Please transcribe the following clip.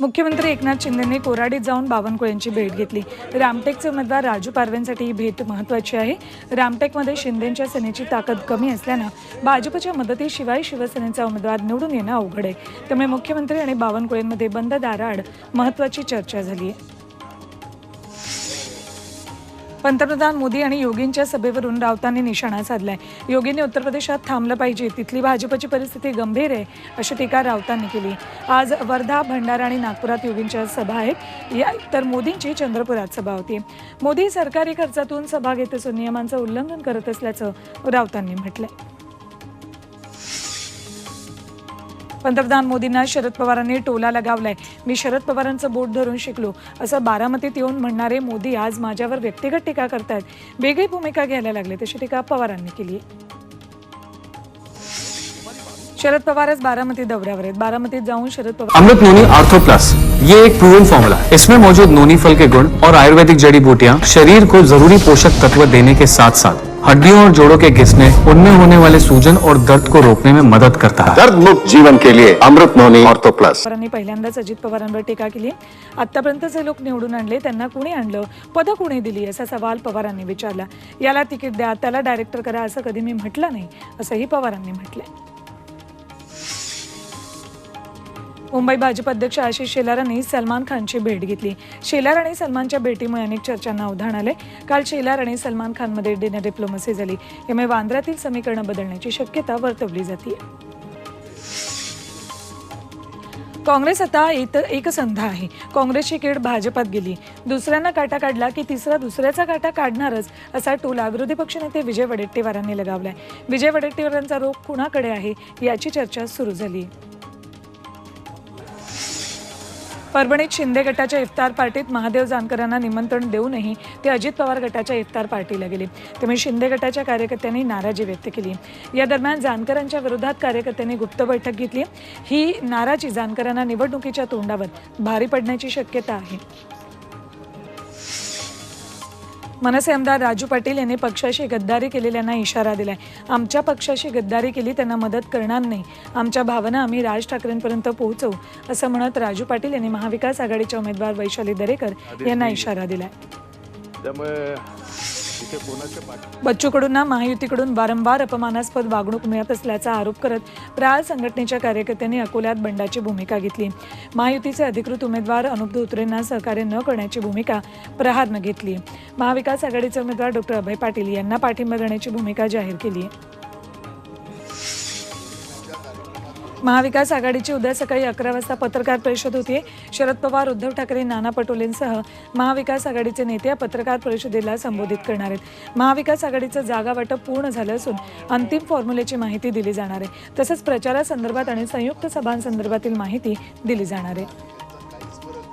मुख्यमंत्री एकनाथ शिंदेंनी कोराडीत जाऊन बावनकुळेंची भेट घेतली. रामटेकचे उमेदवार राजू पारवेंसाठी ही भेट महत्त्वाची आहे. रामटेकमध्ये शिंदेंच्या सेनेची ताकद कमी असल्यानं भाजपच्या मदतीशिवाय शिवसेनेचा उमेदवार निवडून येणं अवघड आहे. त्यामुळे मुख्यमंत्री आणि बावनकुळेंमध्ये बंद दाराआड महत्त्वाची चर्चा झाली आहे. पंतप्रधान मोदी आणि योगींच्या सभेवरून राऊतांनी निशाणा साधलाय. योगींनी उत्तर प्रदेशात थांबलं पाहिजे. तिथली भाजपची परिस्थिती गंभीर आहे अशी टीका राऊतांनी केली. आज वर्धा भंडारा आणि नागपुरात योगींच्या सभा आहेत. या तर मोदींची चंद्रपुरात सभा होती. मोदी सरकारी खर्चातून सभा घेत असून नियमांचं उल्लंघन करत असल्याचं राऊतांनी म्हटलंय. पंतप्रधान मोदींना शरद पवारांनी टोला लगावलाय. मी शरद पवारांचं बोट धरून शिकलो. असं बारामतीत येऊन म्हणणारे मोदी आज माझ्यावर व्यक्तिगत टीका करतायत. वेगळी भूमिका घ्यायला लागले तशी टीका पवारांनी केली शरद पवार आज बारामती दौऱ्यावर आहेत. बारामतीत जाऊन Sharad Pawar Amrut noni ortho plus ये एक प्रूवन फॉर्मूला है इसमें मौजूद नोनी फल के गुण और आयुर्वेदिक जड़ी बूटियाँ शरीर को जरूरी पोषक तत्व देने के साथ साथ हड्डियों और जोड़ों के घिसने उनमें होने वाले सूजन और दर्द को रोकने में मदद करता है। दर्द मुक्त जीवन के लिए अमृत नोनी ऑर्थो प्लस। पहिल्यांदाच अजित पवारांवर टीका केली. आतापर्यंत जे लोक निवडून आणले त्यांना कुणी आणलं? पदं कुणी दिली? असा सवाल पवारांनी विचारला. याला तिकीट द्या त्याला डायरेक्टर करा असं कधी मी म्हटलं नाही असंही पवारांनी म्हटलंय. मुंबई भाजप अध्यक्ष आशिष शेलार यांनी सलमान खानची भेट घेतली. शेलार आणि सलमानच्या भेटीमुळे अनेक चर्चांना उधाण आले. काल शेलार आणि सलमान खानमध्ये डिनर डिप्लोमसी झाली. यामुळे वांद्र्यातील समीकरणं बदलण्याची शक्यता वर्तवली जाते काँग्रेस आता एक एकसंध आहे. काँग्रेसची कीड भाजपात गेली. दुसऱ्यांना काटा काढला की तिसरा दुसऱ्याचा काटा काढणारच असा टोला विरोधी पक्षनेते विजय वडेट्टीवारांनी लगावलाय. विजय वडेट्टीवारांचा रोग कुणाकडे आहे? याची चर्चा सुरू झाली. परभणीत शिंदे गटाच्या इफ्तार पार्टीत महादेव जानकरांना निमंत्रण देऊनही ते अजित पवार गटाच्या इफ्तार पार्टीला गेले. त्यामुळे शिंदे गटाच्या कार्यकर्त्यांनी नाराजी व्यक्त केली. या दरम्यान जानकरांच्या विरोधात कार्यकर्त्यांनी गुप्त बैठक घेतली. ही नाराजी जानकरांना निवडणुकीच्या तोंडावर भारी पडण्याची शक्यता आहे. मनसे आमदार राजू पाटील यांनी पक्षाशी गद्दारी केलेल्यांना इशारा दिलाय. आमच्या पक्षाशी गद्दारी केली त्यांना मदत करणार नाही. आमच्या भावना आम्ही राज ठाकरेंपर्यंत पोहोचवू असं म्हणत राजू पाटील यांनी महाविकास आघाडीच्या उमेदवार वैशाली दरेकर यांना इशारा दिलाय. त्यामुळे बच्चू कडूंना महायुतीकडून वारंवार अपमानास्पद वागणूक मिळत असल्याचा आरोप करत प्रहार संघटनेच्या कार्यकर्त्यांनी अकोल्यात बंडाची भूमिका घेतली. महायुतीचे अधिकृत उमेदवार अनुप धोत्रेंना सहकार्य न करण्याची भूमिका प्रहारनं घेतली. महाविकास आघाडीचे उमेदवार डॉक्टर अभय पाटील यांना पाठिंबा देण्याची भूमिका जाहीर केली. महाविकास आघाडीची उद्या सकाळी अकरा वाजता पत्रकार परिषद होती शरद पवार उद्धव ठाकरे नाना पटोलेंसह महाविकास आघाडीचे नेते या पत्रकार परिषदेला संबोधित करणार आहेत. महाविकास आघाडीचं जागा वाटप पूर्ण झालं असून अंतिम फॉर्म्युलेची माहिती दिली जाणार आहे. तसंच प्रचारासंदर्भात आणि संयुक्त सभांसंदर्भातील माहिती दिली जाणार आहे.